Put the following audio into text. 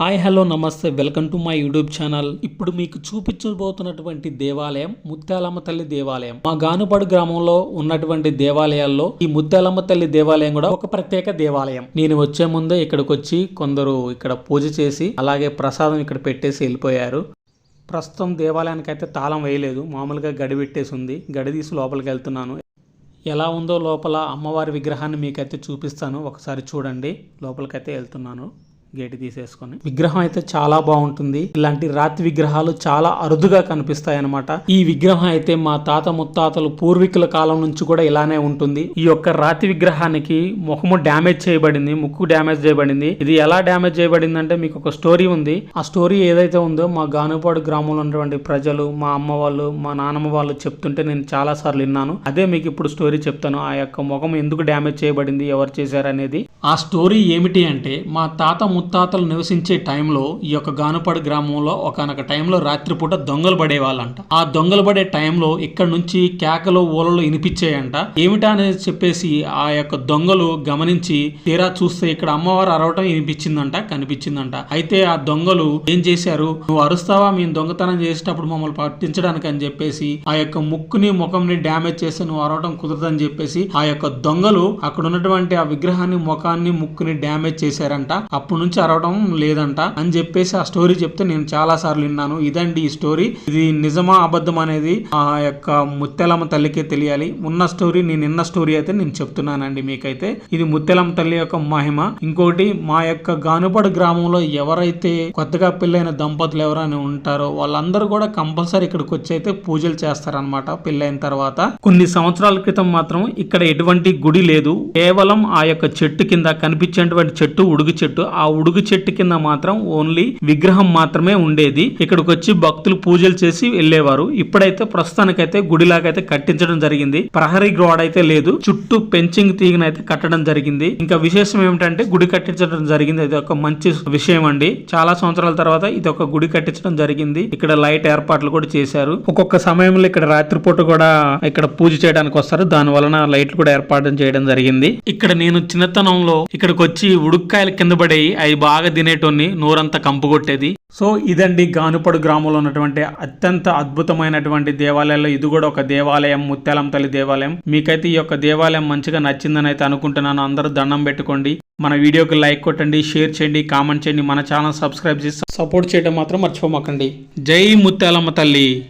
Hi hello నమస్తే welcome to my YouTube channel. ఇప్పుడు మీకు చూపించబోతున్నటువంటి దేవాలయం ముత్యాలమ్మ తల్లి దేవాలయం. మా గానుపాడు గ్రామంలో ఉన్నటువంటి దేవాలయాల్లో ఈ ముత్యాలమ్మ తల్లి దేవాలయం కూడా ఒక ప్రత్యేక దేవాలయం. నేను వచ్చే ముందే ఇక్కడికి వచ్చి కొందరు ఇక్కడ పూజ చేసి అలాగే ప్రసాదం ఇక్కడ పెట్టేసి వెళ్ళిపోయారు. ప్రస్తుతం దేవాలయానికి అయితే తాళం వేయలేదు. మామూలుగా గడి పెట్టేసి ఉంది. గడి తీసి లోపలికి వెళ్తున్నాను. ఎలా ఉందో లోపల అమ్మవారి విగ్రహాన్ని మీకైతే చూపిస్తాను. ఒకసారి చూడండి. లోపలికైతే వెళ్తున్నాను. గేటు తీసేసుకొని. విగ్రహం అయితే చాలా బాగుంటుంది. ఇలాంటి రాతి విగ్రహాలు చాలా అరుదుగా కనిపిస్తాయి అనమాట ఈ విగ్రహం అయితే మా తాత ముత్తాతలు పూర్వీకుల కాలం నుంచి కూడా ఇలానే ఉంటుంది. ఈ యొక్క రాతి విగ్రహానికి ముఖము డ్యామేజ్ చేయబడింది ముక్కు డ్యామేజ్ చేయబడింది. ఇది ఎలా డ్యామేజ్ చేయబడింది అంటే మీకు ఒక స్టోరీ ఉంది. ఆ స్టోరీ ఏదైతే ఉందో మా గానుపాడు గ్రామంలో ఉన్నటువంటి ప్రజలు మా అమ్మ వాళ్ళు మా నాన్నమ్మ వాళ్ళు చెప్తుంటే నేను చాలా సార్లు విన్నాను. అదే మీకు ఇప్పుడు స్టోరీ చెప్తాను. ఆ యొక్క ముఖం ఎందుకు డ్యామేజ్ చేయబడింది ఎవరు చేశారు అనేది ఆ స్టోరీ ఏమిటి అంటే మా తాత ముత్తాతలు నివసించే టైంలో ఈ యొక్క గానుపాడు గ్రామంలో ఒకనొక టైంలో రాత్రిపూట దొంగలు పడేవాళ్ళంట. ఆ దొంగలు పడే టైంలో ఇక్కడ నుంచి కేకలు ఊలలు వినిపించాయంట. ఏమిటా అనేది చెప్పేసి ఆ యొక్క దొంగలు గమనించి తీరా చూస్తే ఇక్కడ అమ్మవారు అరవటం వినిపించిందంట కనిపించిందంట. అయితే ఆ దొంగలు ఏం చేశారు? నువ్వు అరుస్తావా? మేము దొంగతనం చేసేటప్పుడు మమ్మల్ని పట్టించడానికి అని చెప్పేసి ఆ యొక్క ముక్కుని ముఖంని డ్యామేజ్ చేస్తే నువ్వు అరవటం కుదరదని చెప్పేసి ఆ యొక్క దొంగలు అక్కడ ఉన్నటువంటి ఆ విగ్రహాన్ని ముఖాన్ని ముక్కుని డ్యామేజ్ చేశారంట. అప్పుడు నుంచి అరవడం లేదంట అని చెప్పేసి ఆ స్టోరీ చెప్తే నేను చాలా సార్లు విన్నాను. ఇదండి ఈ స్టోరీ. ఇది నిజమా అబద్ధం అనేది ఆ యొక్క ముత్యాలమ్మ తల్లికే తెలియాలి. ఉన్న స్టోరీ నేను నిన్న స్టోరీ అయితే నేను చెప్తున్నానండి మీకైతే. ఇది ముత్యాలమ్మ తల్లి యొక్క మహిమ. ఇంకోటి మా యొక్క గానుపడు గ్రామంలో ఎవరైతే కొత్తగా పెళ్ళైన దంపతులు ఎవరైనా ఉంటారో వాళ్ళందరూ కూడా కంపల్సరీ ఇక్కడికి వచ్చి అయితే పూజలు చేస్తారనమాట పెళ్ళైన తర్వాత. కొన్ని సంవత్సరాల క్రితం మాత్రం ఇక్కడ ఎటువంటి గుడి లేదు. కేవలం ఆ యొక్క చెట్టు కింద కనిపించేటువంటి చెట్టు ఉడుగు చెట్టు. ఆ ఉడుగు చెట్టు కింద మాత్రం ఓన్లీ విగ్రహం మాత్రమే ఉండేది. ఇక్కడికి వచ్చి భక్తులు పూజలు చేసి వెళ్ళేవారు. ఇప్పుడైతే ప్రస్తుతానికైతే గుడిలాగైతే కట్టించడం జరిగింది. ప్రహరీ గోడ అయితే లేదు. చుట్టూ పెంచింగ్ తీగనైతే కట్టడం జరిగింది. ఇంకా విశేషం ఏమిటంటే గుడి కట్టించడం జరిగింది. ఇది ఒక మంచి విషయం అండి. చాలా సంవత్సరాల తర్వాత ఇది ఒక గుడి కట్టించడం జరిగింది. ఇక్కడ లైట్ ఏర్పాట్లు కూడా చేశారు. ఒక్కొక్క సమయంలో ఇక్కడ రాత్రిపూట కూడా ఇక్కడ పూజ చేయడానికి వస్తారు. దాని వలన లైట్లు కూడా ఏర్పాటు చేయడం జరిగింది. ఇక్కడ నేను చిన్నతనంలో ఇక్కడికి వచ్చి ఉడుక్కాయలు కింద పడేవి అవి బాగా తినేటోన్ని నోరంతా కంపు కొట్టేది. సో ఇదండి గానుపడు గ్రామంలో ఉన్నటువంటి అత్యంత అద్భుతమైనటువంటి దేవాలయాల్లో ఇది కూడా ఒక దేవాలయం ముత్యాలం తల్లి దేవాలయం. మీకైతే ఈ యొక్క దేవాలయం మంచిగా నచ్చిందని అయితే అనుకుంటున్నాను. అందరూ దండం పెట్టుకోండి. మన వీడియోకి లైక్ కొట్టండి షేర్ చేయండి కామెంట్ చేయండి. మన ఛానల్ సబ్స్క్రైబ్ చేసి సపోర్ట్ చేయడం మాత్రం మర్చిపోమాకండి. జై ముత్యాలమ్మ తల్లి!